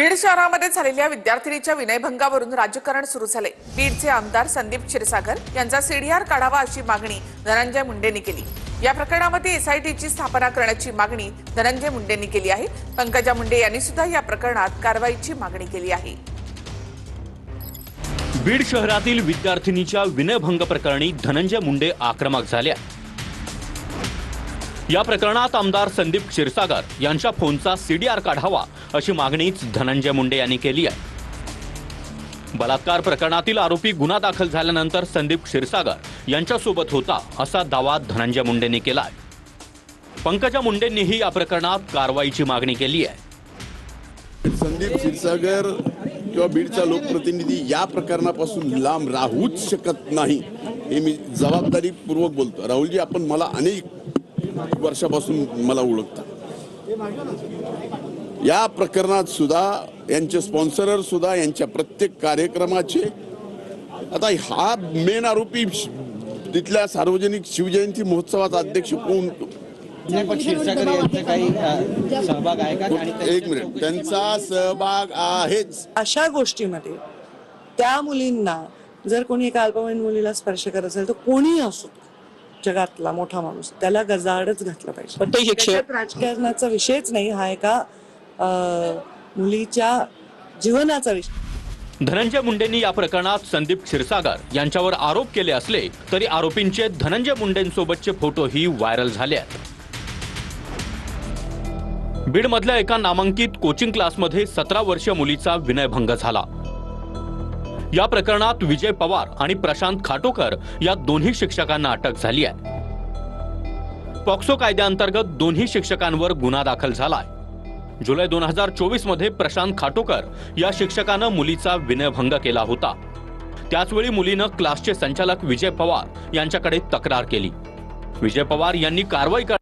बीड शहरामध्ये झालेल्या विद्यार्थिनीच्या विनयभंगावरून राजकारण सुरू झाले. बीडचे आमदार संदीप क्षीरसागर यांचा सीडीआर काढावा अशी मागणी धनंजय मुंडेंनी केली. या प्रकरणामध्ये एसआयटीची स्थापना करण्याची मागणी धनंजय मुंडेंनी केली आहे. पंकजा मुंडे यांनी सुद्धा या प्रकरणात कारवाईची मागणी केली आहे. बीड शहरातील विद्यार्थिनीच्या विनयभंग प्रकरणी धनंजय मुंडे आक्रमक झाल्या. या प्रकरणात आमदार संदीप क्षीरसागर यांच्या फोनचा सीडीआर काढावा अशी मागणीच धनंजय मुंडे यांनी केली आहे. बलात्कार प्रकरणातील आरोपी गुन्हा दाखल झाल्यानंतर संदीप क्षीरसागर यांच्यासोबत होता असा दावा धनंजय मुंडेंनी केला आहे पंकजा मुंडेंनीही या प्रकरणात कारवाईची मागणी केली आहे. संदीप क्षीरसागर किंवा बीडचा लोकप्रतिनिधी या प्रकरणापासून लांब राहूच शकत नाही हे मी जबाबदारीपूर्वक बोलतो राहुलजी आपण मला अनेक वर्षापासून मला ओळखता या प्रकरणात सुद्धा यांचे स्पॉन्सरर सुद्धा यांच्या प्रत्येक कार्यक्रमाचे आता हा मेन आरोपी तिथल्या सार्वजनिक शिवजयंती महोत्सवाचा अध्यक्ष कोण एक मिनिट. त्यांचा सहभाग आहेच. अशा गोष्टीमध्ये त्या मुलींना जर कोणी एका अल्पवयीन मुलीला स्पर्श करत असेल तर कोणीही असो जगातला मोठा माणूस त्याला गजाआडच घातलं पाहिजे. पण ते त्याच्यात राजकारणाचा विषयच नाही हा एका अं, मुलीच्या जीवनाचा विषय. धनंजय मुंडेंनी या प्रकरणात संदीप क्षीरसागर यांच्यावर आरोप केले असले तरी आरोपींचे धनंजय मुंडेंसोबतचे फोटोही व्हायरल झाले आहेत. बीडमधल्या एका नामांकित कोचिंग क्लासमध्ये सतरा वर्षीय मुलीचा विनयभंग झाला. या प्रकरणात विजय पवार आणि प्रशांत खाटोकर या दोन्ही शिक्षकांना अटक झाली आहे. पॉक्सो कायद्याअंतर्गत दोन्ही शिक्षकांवर गुन्हा दाखल झालाय. जुलै दोन हजार चोवीसमध्ये प्रशांत खाटोकर या शिक्षकानं मुलीचा विनयभंग केला होता. त्याचवेळी मुलीनं क्लासचे संचालक विजय पवार यांच्याकडे तक्रार केली. विजय पवार यांनी कारवाई कर